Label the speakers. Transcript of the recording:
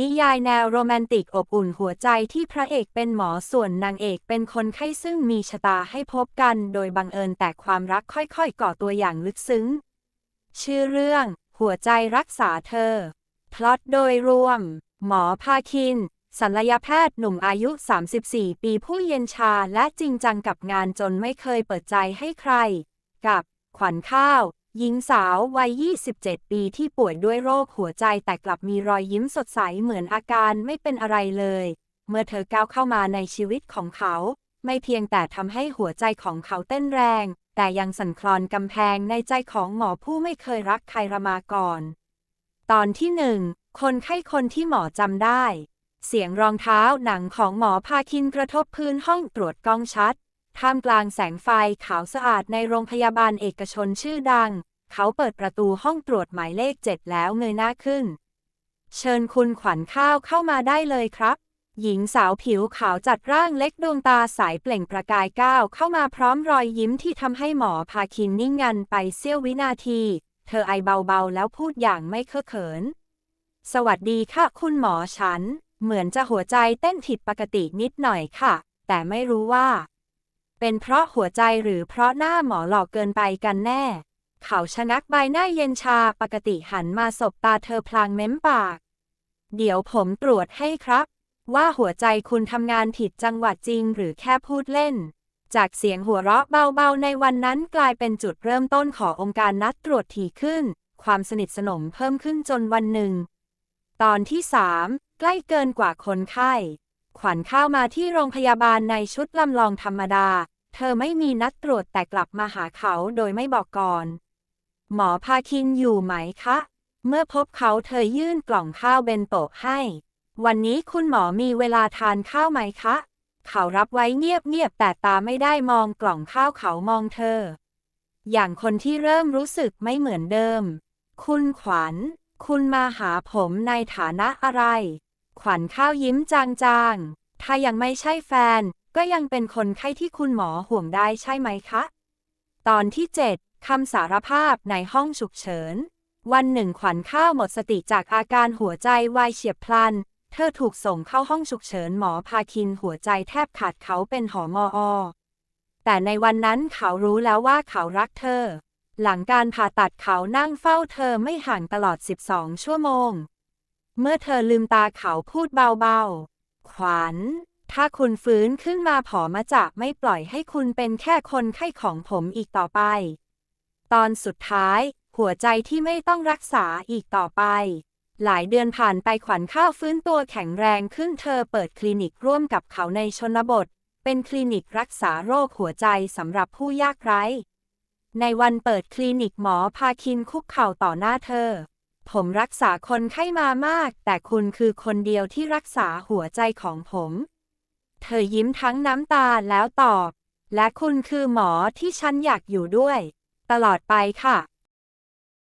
Speaker 1: นิยายแนวโรแมนติกอบอุ่นหัวใจที่พระเอกเป็นหมอส่วนนางเอกเป็นคนไข้ซึ่งมีชะตาให้พบกัน โดยบังเอิญแต่ความรักค่อยๆ ก่อตัวอย่างลึกซึ้ง ชื่อเรื่อง หัวใจรักษาเธอ พล็อตโดยรวม หมอภาคิน ศัลยแพทย์หนุ่มอายุ 34 ปีผู้เย็นชาและจริงจังกับงานจนไม่เคยเปิดใจให้ใคร กับ ขวัญข้าว หญิงสาววัย 27 ปีที่ป่วยด้วยโรคหัวใจแต่กลับมีรอยยิ้มสดใสเหมือนอาการไม่เป็นอะไรเลย เมื่อเธอก้าวเข้ามาในชีวิตของเขา ไม่เพียงแต่ทำให้หัวใจของเขาเต้นแรง แต่ยังสั่นคลอนกำแพงในใจของหมอผู้ไม่เคยรักใครมาก่อน ตอนที่หนึ่งคนไข้คนที่หมอจำได้ เสียงรองเท้าหนังของหมอพาคินกระทบพื้นห้องตรวจกล้องชัดท่ามกลางแสงไฟขาวสะอาดในโรงพยาบาลเอกชนชื่อดัง เขาเปิดประตูห้องตรวจหมายเลขเจ็ดแล้วเงยหน้าขึ้น เชิญคุณขวัญข้าวเข้ามาได้เลยครับ หญิงสาวผิวขาวจัดร่างเล็กดวงตาใสเปล่งประกายก้าวเข้ามาพร้อมรอยยิ้มที่ทำให้หมอพาคินนิ่งงันไปเสี้ยววินาที เธอไอเบาๆแล้วพูดอย่างไม่เคอะเขิน สวัสดีค่ะคุณหมอฉัน เหมือนจะหัวใจเต้นผิดปกตินิดหน่อยค่ะ แต่ไม่รู้ว่า เป็นเพราะหัวใจหรือเพราะหน้าหมอหลอกเกินไปกันแน่ เขาชะงักใบหน้าเย็นชาปกติหันมาสบตาเธอพลางเม้มปาก เดี๋ยวผมตรวจให้ครับ ว่าหัวใจคุณทำงานผิดจังหวัดจริงหรือแค่พูดเล่น จากเสียงหัวเราะเบาๆในวันนั้นกลายเป็นจุดเริ่มต้นขององค์การนัดตรวจถี่ขึ้น ความสนิทสนมเพิ่มขึ้นจนวันหนึ่ง ตอนที่สามใกล้เกินกว่าคนไข้ ขวัญเข้ามาที่โรงพยาบาลในชุดลำลองธรรมดา เธอไม่มีนัดตรวจแต่กลับมาหาเขาโดยไม่บอกก่อน หมอพาคินอยู่ไหมคะ เมื่อพบเขาเธอยื่นกล่องข้าวเบนโตะให้ วันนี้คุณหมอมีเวลาทานข้าวไหมคะ เขารับไว้เงียบๆแต่ตาไม่ได้มองกล่องข้าวเขามองเธอ อย่างคนที่เริ่มรู้สึกไม่เหมือนเดิม คุณขวัญ คุณมาหาผมในฐานะอะไร ขวัญข้าวยิ้มจางๆ ถ้ายังไม่ใช่แฟน ก็ยังเป็นคนไข้ที่คุณหมอห่วงได้ใช่ไหมคะ ตอนที่7 คำสารภาพในห้องฉุกเฉิน วันหนึ่งขวัญข้าวหมดสติจากอาการหัวใจวายเฉียบพลัน เธอถูกส่งเข้าห้องฉุกเฉินหมอพาคินหัวใจแทบขาดเขาเป็นหอมออ แต่ในวันนั้นเขารู้แล้วว่าเขารักเธอ หลังการผ่าตัดเขานั่งเฝ้าเธอไม่ห่างตลอด 12 ชั่วโมง เมื่อเธอลืมตาเขาพูดเบาๆ ขวัญถ้าคุณฟื้นขึ้นมาผอมาจะไม่ปล่อยให้คุณเป็นแค่คนไข้ของผมอีกต่อไป ตอนสุดท้าย หัวใจที่ไม่ต้องรักษาอีกต่อไป หลายเดือนผ่านไปขวัญข้าวฟื้นตัวแข็งแรงขึ้นเธอเปิดคลินิกร่วมกับเขาในชนบท เป็นคลินิกรักษาโรคหัวใจสำหรับผู้ยากไร้ ในวันเปิดคลินิกหมอพาคินคุกเข่าต่อหน้าเธอ ผมรักษาคนไข้มามาก แต่คุณคือคนเดียวที่รักษาหัวใจของผม เธอยิ้มทั้งน้ำตาแล้วตอบ และคุณคือหมอที่ฉันอยากอยู่ด้วย ตลอดไปค่ะ